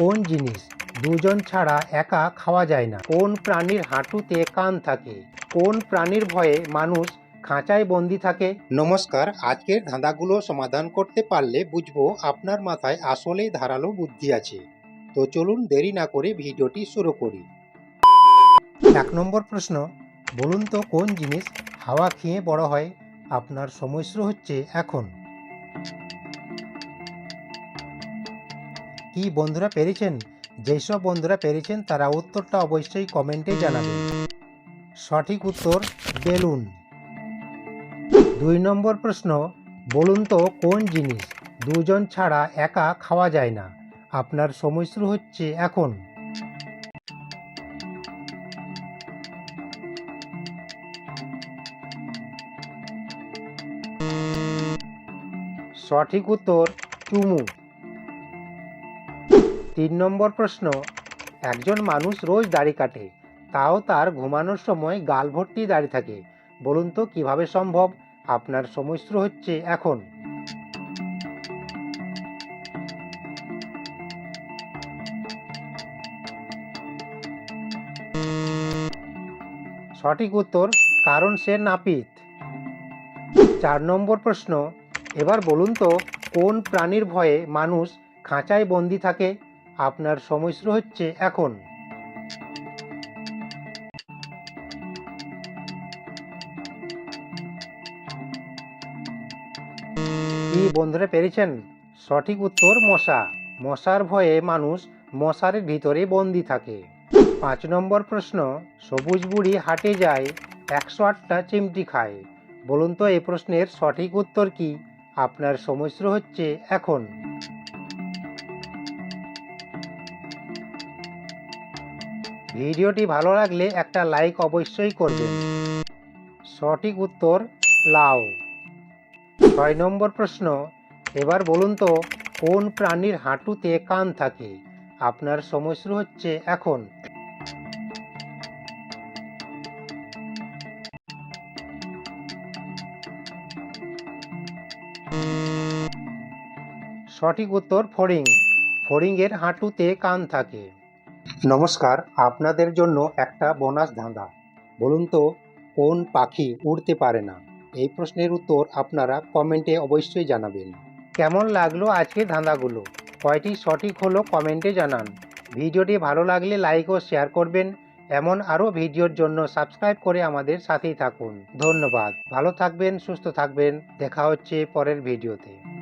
কোন জিনিস? দুজন ছাড়া একা খাওয়া যায় না। কোন প্রাণীর হাঁটুতে কান থাকে? কোন প্রাণীর ভয়ে মানুষ খাঁচায় বন্দি থাকে? নমস্কার আজকের ধাঁধাগুলো সমাধান করতে পারলে বুঝব আপনার মাথায় আসলেই ধারালো বুদ্ধি আছে। তো চলুন দেরি না করে ভিডিওটি শুরু করি। এক নম্বর প্রশ্ন বলুন তো কোন জিনিস হাওয়া খেয়ে বড় হয়? আপনার সময়স্র হচ্ছে এখন। কি বন্ধুরা পেরেছেন? যেসব বন্ধুরা পেরেছেন, তারা উত্তরটা অবশ্যই কমেন্টে জানাবেন। সঠিক উত্তর, বেলুন। দুই নম্বর প্রশ্ন, বলুন তো কোন জিনিস দুজন ছাড়া একা খাওয়া যায় না? আপনার সময়স্র হচ্ছে এখন। সঠিক উত্তর, চুমু। তিন নম্বর প্রশ্ন, একজন মানুষ রোজ দাড়ি কাটে, তাও তার ঘুমানোর সময় গাল ভর্তি দাড়ি থাকে। বলুন তো কীভাবে সম্ভব? আপনার সময়স্র হচ্ছে এখন। সঠিক উত্তর, কারণ সে নাপিত। চার নম্বর প্রশ্ন, এবার বলুন তো কোন প্রাণীর ভয়ে মানুষ খাঁচায় বন্দি থাকে? আপনার সময়স্র হচ্ছে এখন। কি বন্ধুরা পেরেছেন? সঠিক উত্তর, মশা। মশার ভয়ে মানুষ মশারের ভিতরে বন্দি থাকে। পাঁচ নম্বর প্রশ্ন, সবুজ বুড়ি হাটে যায়, একশো আটটা চিমটি খায়। বলুন তো এই প্রশ্নের সঠিক উত্তর কি? আপনার সময়স্র হচ্ছে এখন। ভিডিওটি ভালো লাগলে একটা লাইক অবশ্যই করবেন। সঠিক উত্তর লাউ ছয় নম্বর প্রশ্ন, এবার বলুন তো, কোন প্রাণীর হাঁটুতে কান থাকে? আপনার সময়স্র হচ্ছে এখন। সঠিক উত্তর ফড়িং। ফড়িংয়ের হাঁটুতে কান থাকে। নমস্কার, আপনাদের জন্য একটা বোনাস ধাঁধা বলুন তো, কোন পাখি উড়তে পারে না? এই প্রশ্নের উত্তর আপনারা কমেন্টে অবশ্যই জানাবেন। কেমন লাগল আজকে ধাঁধাগুলো কয়টি সঠিক হলো কমেন্টে জানান। ভিডিওটি ভালো লাগলে লাইক ও শেয়ার করবেন। এমন আরও ভিডিওর জন্য সাবস্ক্রাইব করে আমাদের সাথেই থাকুন। ধন্যবাদ। ভালো থাকবেন, সুস্থ থাকবেন। দেখা হচ্ছে পরের ভিডিওতে।